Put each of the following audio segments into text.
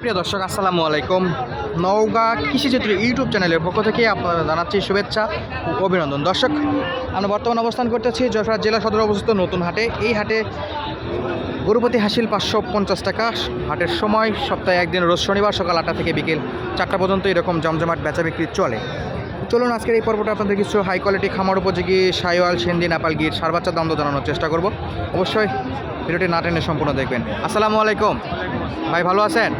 সুপ্রিয় দর্শক, আসসালামু আলাইকুম। নওগাঁ কৃষিচিত্র ইউটিউব চ্যানেলের পক্ষ থেকে আপনারা জানাচ্ছি শুভেচ্ছা ও অভিনন্দন। দর্শক, আমরা বর্তমানে অবস্থান করতেছি যশোর জেলা সদর অবস্থিত নতুন হাটে। এই হাটে গরুপতি হাসিল পাঁচশো পঞ্চাশ টাকা। হাটের সময় সপ্তাহে একদিন, রোজ শনিবার সকাল আটটা থেকে বিকেল চারটা পর্যন্ত এরকম জমজমাট বেচা বিক্রি চলে। চলুন, আজকের এই পর্বটা আপনাদের কিছু হাই কোয়ালিটি খামার উপযোগী সাইওয়াল, সেন্দি, নেপাল গির, সার বাচ্চার দাম জানানোর চেষ্টা করব। অবশ্যই ভিডিওটি না টেনে সম্পূর্ণ দেখবেন। আসসালামু আলাইকুম। ভাই, ভালো আছেন?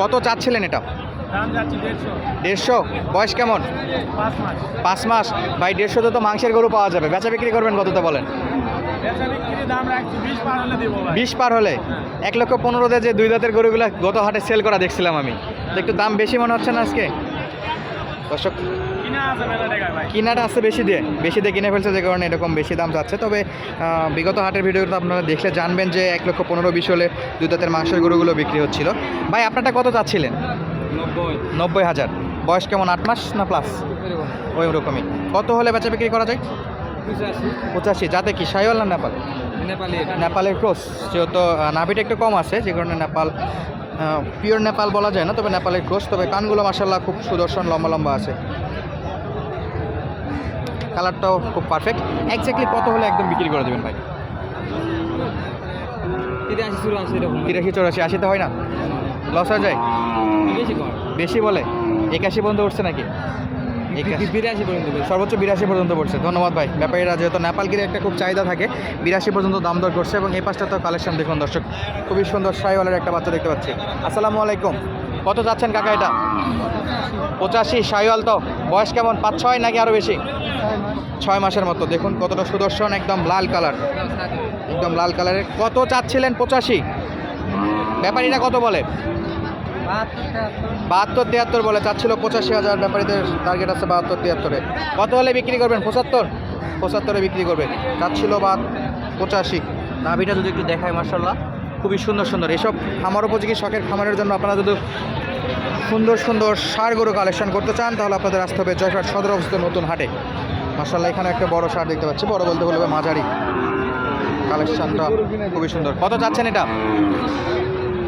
কত চাচ্ছিলেন এটা? দেড়শো। দেড়শো? বয়স কেমন? পাঁচ মাস। ভাই দেড়শোতে তো মাংসের গরু পাওয়া যাবে। বেচা বিক্রি করবেন কততে বলেন? বিশ পার হলে হলে? এক লক্ষ পনেরো পনেরোতে যে দুই দাঁতের গরুগুলো গত হাটে সেল করা দেখছিলাম আমি। তো একটু দাম বেশি মনে হচ্ছে না আজকে? দর্শক কিনাটা আসছে বেশি দিয়ে বেশি দিয়ে কিনে ফেলছে যে কারণে এরকম বেশি দাম যাচ্ছে। তবে বিগত হাটের ভিডিওটা আপনারা দেখলে জানবেন যে এক লক্ষ পনেরো বিশ হলে দুই দাঁতের মাংসের গরুগুলো বিক্রি হচ্ছিল। ভাই আপনারটা কত চাচ্ছিলেন? নব্বই। নব্বই হাজার। বয়স কেমন আট মাস না প্লাস ওই রকমই। কত হলে বেচা বিক্রি করা যায়? পঁচাশি। যাতে কি সাইওয়াল না নেপাল? নেপালি নেপালের ক্রস। যেহেতু নাভিটা একটু কম আছে যে কারণে নেপাল পিওর নেপাল বলা যায় না তবে নেপালের ক্রস। তবে কানগুলো মাসাল্লাহ খুব সুদর্শন লম্বা লম্বা আছে। কালারটাও খুব পারফেক্ট এক্স্যাক্টলি কত হলে একদম বিক্রি করে দেবেন ভাই? তিরাশি চুরাশি এরকম তিরাশি চৌরাশি আশিতে হয় না? লস হয়ে যায়? বেশি বেশি বলে? একাশি পর্যন্ত উঠছে নাকি? বিরাশি পর্যন্ত সর্বোচ্চ বিরাশি পর্যন্ত পড়ছে ধন্যবাদ ভাই। ব্যাপারীরা যেহেতু নেপালগিরি একটা খুব চাহিদা থাকে বিরাশি পর্যন্ত দাম দর করছে এবং এই পাশটা তো কালেকশন দেখুন দর্শক। খুবই সুন্দর সাইওয়ালের একটা বাচ্চা দেখতে পাচ্ছি। আসসালামু আলাইকুম। কত যাচ্ছেন কাকা এটা? পঁচাশি সাইওয়াল তো। বয়স কেমন? পাঁচ ছয় নাকি আরও বেশি? ছয় মাসের মতো। দেখুন কতটা সুদর্শন, একদম লাল কালার। একদম লাল কালারের। কত চাচ্ছিলেন পঁচাশি? ব্যাপারীরা কত বলে? বাহাত্তর, তিয়াত্তর বলে। চাচ্ছিল পঁচাশি হাজার। ব্যাপারীদের টার্গেট আছে বাহাত্তর, তিয়াত্তরে। কত হলে বিক্রি করবেন? পঁচাত্তর? পঁচাত্তরে বিক্রি করবে। চাচ্ছিল বা পঁচাশি। নাভিটা যদি একটু দেখায় মার্শাল্লাহ খুবই সুন্দর সুন্দর। এসব খামার উপযোগী শখের খামারের জন্য আপনারা যদি সুন্দর সুন্দর সার গরু কালেকশন করতে চান, তাহলে আপনাদের আসতে হবে জয়ফাট সদর অবস্থিত নতুন হাটে। মার্শাল্লাহ এখানে একটা বড় সার দেখতে পাচ্ছি। বড় বলতে বলবে মাঝারি। কালেকশনটা খুবই সুন্দর। কত চাচ্ছেন এটা?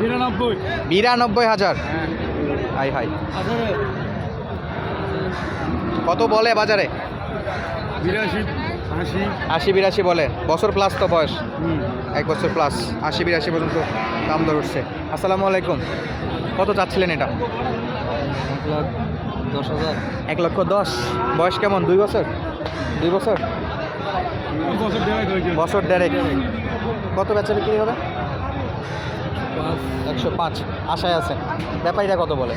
বিরানব্বই বিরানব্বই হাজার। হাই হাই। কত বলে বাজারে? বিরাশি আশি। আশি বিরাশি বলে। বছর প্লাস তো বয়স। এক বছর প্লাস আশি বিরাশি পর্যন্ত দাম দর উঠছে। আসসালামু আলাইকুম। কত চাচ্ছিলেন এটা? এক লাখ দশ হাজার। এক লক্ষ দশ। বয়স কেমন? দুই বছর? দুই বছর? বছর হয়েছে কত বেচা বিক্রি হবে? একশো পাঁচ। আশায় আছে। ব্যাপারীরা কত বলে?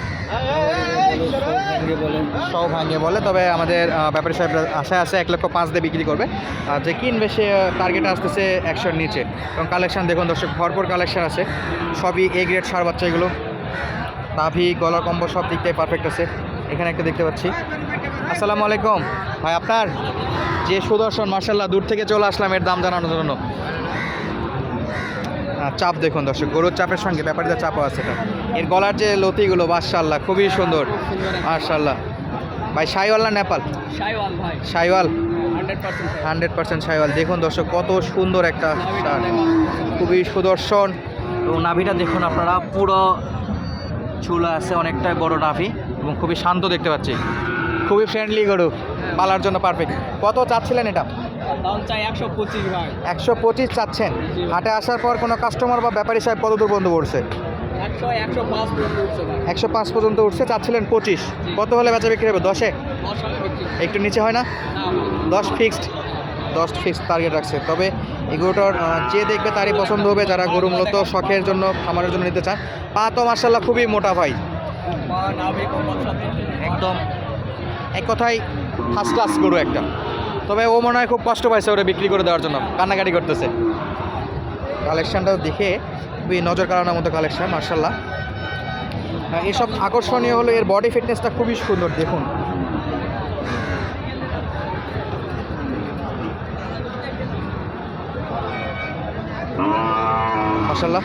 সব ভাঙিয়ে বলে। তবে আমাদের ব্যাপারী সাহেব আশায় আছে এক লক্ষ পাঁচ দিয়ে বিক্রি করবে। আর যে কিনবে সে টার্গেট আসতেছে একশোর নিচে। এবং কালেকশন দেখুন দর্শক ভরপুর কালেকশন আছে। সবই এ গ্রেড সার বাচ্চা এগুলো। নাভি গলার কম্বো সব দিকটাই পারফেক্ট আছে। এখানে একটা দেখতে পাচ্ছি। আসসালামু আলাইকুম। ভাই আপনার যে সুদর্শন মার্শাল্লাহ দূর থেকে চলে আসলাম এর দাম জানানোর জন্য। চাপ দেখুন দর্শক গরুর চাপের সঙ্গে ব্যাপারীদের চাপও আছে এটা। এর গলার যে লতিগুলো মার্শাল্লাহ খুবই সুন্দর মার্শাল্লাহ ভাই সাইওয়াল না Nepal? Sahiwal hundred percent hundred percent Sahiwal. দেখুন দর্শক কত সুন্দর একটা সার। খুবই সুদর্শন। এবং নাভিটা দেখুন আপনারা পুরো চুলা আছে অনেকটাই বড় নাভি এবং খুবই শান্ত দেখতে পাচ্ছি। খুবই ফ্রেন্ডলি গরু পালার জন্য পারফেক্ট কত চাচ্ছিলেন এটা? দাম চাই একশো পঁচিশ ভাই। একশো পঁচিশ চাচ্ছেন। হাটে আসার পর কোনো কাস্টমার বা ব্যাপারী সাহেব কত দূর বন্ধু পড়ছে একশো পাঁচ পর্যন্ত উঠছে একশো পাঁচ পর্যন্ত উঠছে চাচ্ছিলেন পঁচিশ। কত হলে বেচা বিক্রি হবে? দশে? একটু নিচে হয় না? দশ ফিক্সড দশ ফিক্সড টার্গেট রাখছে। তবে আহ, যে দেখবে তারই পছন্দ হবে যারা গরু মূলত শখের জন্য খামারের জন্য নিতে চান। পা তো মার্শাল্লাহ খুবই মোটা ভাই। একদম। এক কথায় ফার্স্ট ক্লাস গরু একটা। তবে ও মনে হয় খুব কষ্ট পাইছে ওরা বিক্রি করে দেওয়ার জন্য, কান্নাকাটি করতেছে। কালেকশানটা দেখে খুবই নজর কাড়ানোর মতো কালেকশান মার্শাল্লাহ এসব আকর্ষণীয় হলো এর বডি ফিটনেসটা খুবই সুন্দর, দেখুন। মাসাল্লাহ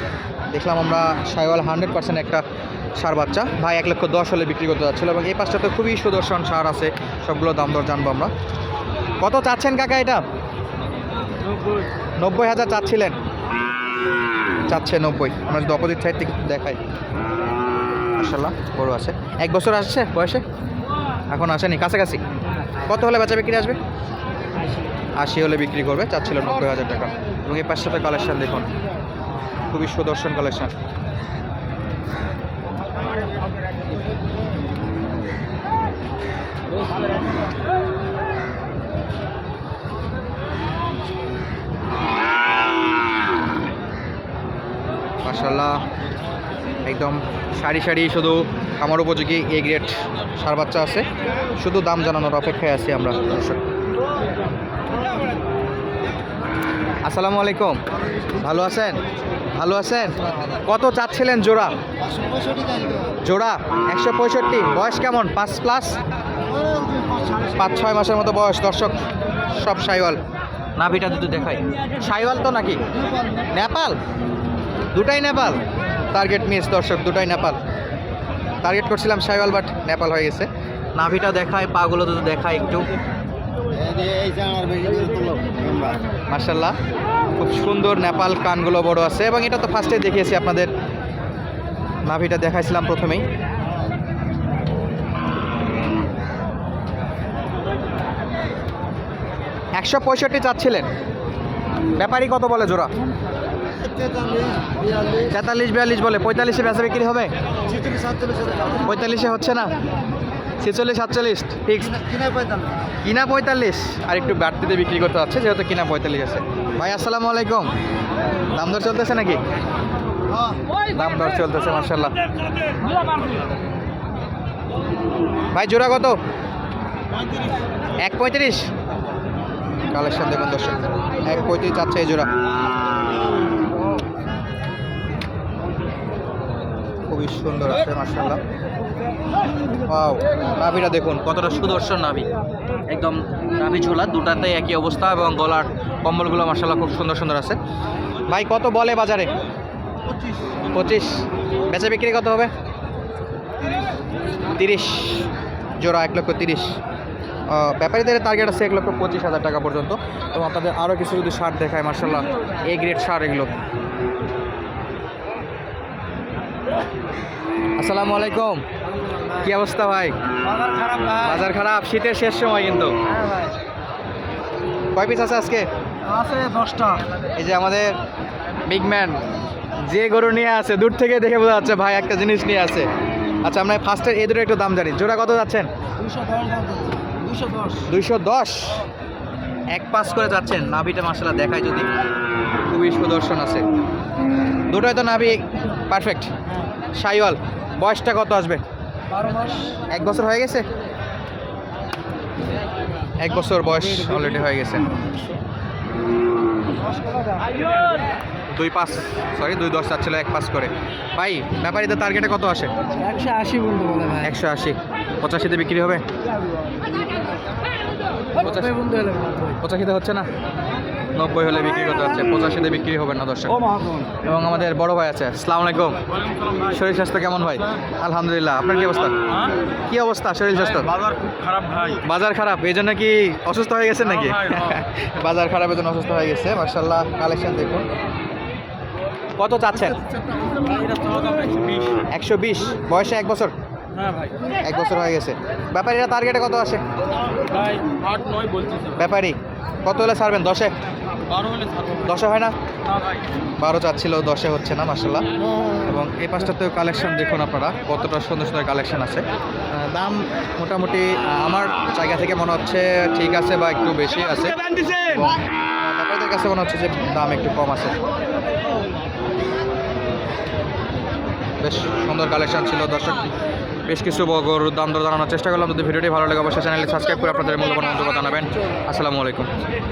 দেখলাম আমরা সাইওয়াল হান্ড্রেড পার্সেন্ট একটা সার বাচ্চা। ভাই এক লক্ষ দশ হলে বিক্রি করতে যাচ্ছিল এবং এই পাশটাতে খুবই সুদর্শন সার আছে। সবগুলো দাম দর জানব আমরা। কত চাচ্ছেন কাকা এটা? নব্বই হাজার চাচ্ছিলেন। চাচ্ছে নব্বই। আমরা যদি অপোজিট সাইড থেকে দেখাই। মার্শাল্লাহ বড় আছে। এক বছর আসছে বয়সে? এখন আসেনি, কাছাকাছি। কত হলে বেচা বিক্রি আসবে? আশি হলে বিক্রি করবে, চাচ্ছিল নব্বই হাজার টাকা। এবং এই পাঁচশো কালেকশন দেখুন। খুবই সুদর্শন কালেকশন মাসাল্লাহ একদম সারি সারি শুধু আমার উপযোগী এ গ্রেড সার বাচ্চা আছে। শুধু দাম জানানোর অপেক্ষায় আছি আমরা আসসালামু আলাইকুম। ভালো আছেন? ভালো আছেন? কত চাচ্ছিলেন জোড়া? জোড়া একশো পঁয়ষট্টি। বয়স কেমন? পাঁচ প্লাস? পাঁচ ছয় মাসের মতো বয়স দর্শক সব সাইওয়াল। নাভিটা দুটো দেখাই। সাইওয়াল তো নাকি? নেপাল? দুটাই নেপাল। টার্গেট মিস দর্শক দুটাই নেপাল। টার্গেট করছিলাম সাইওয়াল বাট নেপাল হয়ে গেছে। নাভিটা দেখায় পাগুলো দুটো দেখায় একটু। মার্শাল্লাহ খুব সুন্দর নেপাল কানগুলো বড় আছে এবং এটা তো ফার্স্টে দেখিয়েছি আপনাদের। নাভিটা দেখাইছিলাম প্রথমেই। একশো পঁয়ষট্টি চাচ্ছিলেন। ব্যাপারী কত বলে জোড়া? তেতাল্লিশ, বিয়াল্লিশ বলে। পঁয়তাল্লিশে বেচা বিক্রি হবে? পঁয়তাল্লিশে হচ্ছে না? ছেচল্লিশ, সাতচল্লিশ। ফিক্স কিনা পঁয়তাল্লিশ। আর একটু বাড়তিতে বিক্রি করতে হচ্ছে, যেহেতু কিনা পঁয়তাল্লিশ আছে। ভাই, আসসালামু আলাইকুম। দাম দর চলতেছে নাকি? দাম দর চলতেছে মার্শাল্লাহ ভাই, জোড়া কত? এক পঁয়ত্রিশ। কালেকশন দেখুন দর্শক। এক পঁয়ত্রিশ যাচ্ছে এই জোড়া। খুবই সুন্দর আছে মার্শাল্লাহ নাভিটা দেখুন, কতটা সুদর্শন নাভি। একদম নাভি ঝোলা, দুটাতে একই অবস্থা এবং গলার কম্বলগুলো মার্শাল্লাহ খুব সুন্দর সুন্দর আছে। ভাই, কত বলে বাজারে? পঁচিশ। বেচা বিক্রি কত হবে? তিরিশ। জোড়া এক লক্ষ তিরিশ। ব্যাপারীদের টার্গেট আছে এক লক্ষ পঁচিশ হাজার টাকা পর্যন্ত। এবং আপনাদের আরও কিছু যদি সার দেখায় মার্শাল্লাহ এ গ্রেড সার এগুলো। আসসালামু আলাইকুম। কি অবস্থা ভাই? বাজার খারাপ শীতের শেষ সময় কিন্তু। কয় পিস আছে আজকে? আছে দশটা। এই যে আমাদের বিগ ম্যান যে গরু নিয়ে আছে দূর থেকে দেখে বোঝা যাচ্ছে ভাই একটা জিনিস নিয়ে আছে। আচ্ছা আমরা ফার্স্টের এই দুটো একটু দাম জানি। জোড়া কত যাচ্ছেন? দশ দুইশো দশ। এক পাস করে যাচ্ছেন নাভিটা মাসালা দেখায় যদি। খুবই সুদর্শন আছে। দুটোই তো নাভি পারফেক্ট সাইওয়াল বয়সটা কত আসবে? এক বছর হয়ে গেছে? এক বছর বয়স অলরেডি হয়ে গেছে। দুই পাস সরি দুই দশ চাচ্ছিল এক পাস করে। ভাই ব্যাপারীদের টার্গেটে কত আসে? একশো আশি একশো আশি। পঁচাশিতে বিক্রি হবে? পঁচাশিতে হচ্ছে না? নব্বই হলে বিক্রি করতে হচ্ছে। পঁচাশিতে বিক্রি হবে না দর্শক। এবং আমাদের বড় ভাই আছে। সালাম আলাইকুম। শরীর স্বাস্থ্য কেমন ভাই? আলহামদুলিল্লাহ। আপনার কি অবস্থা? কি অবস্থা শরীর স্বাস্থ্য? বাজার খুব খারাপ ভাই। বাজার খারাপ? এই জন্য কি অসুস্থ হয়ে গেছেন নাকি? হ্যাঁ। বাজার খারাপের জন্য অসুস্থ হয়ে গেছে। মার্শাল্লাহ কালেকশন দেখুন। কত চাচ্ছেন? একশো বিশ। বয়সে এক বছর? এক বছর হয়ে গেছে। ব্যাপারীরা টার্গেটে কত আসে? ব্যাপারী কত হলে ছাড়বেন? দশে? বারো হলে ছাড়বো দশে হয় না? না বারো চাচ্ছিল দশে হচ্ছে না মার্শাল্লাহ এবং এই পাঁচটাতেও কালেকশন দেখুন আপনারা কতটা সুন্দর সুন্দর কালেকশন আছে। দাম মোটামুটি আমার জায়গা থেকে মনে হচ্ছে ঠিক আছে বা একটু বেশি আছে। এবং আপনাদের কাছে মনে হচ্ছে যে দাম একটু কম আছে। বেশ সুন্দর কালেকশন ছিল দর্শক। বেশ কিছু বগর দাম দর জানানোর চেষ্টা করলাম। যদি ভিডিওটি ভালো লাগে, অবশ্যই চ্যানেলটি সাবস্ক্রাইব করে আপনাদের মূল্যবান মন্তব্য জানাবেন। আসসালামু আলাইকুম।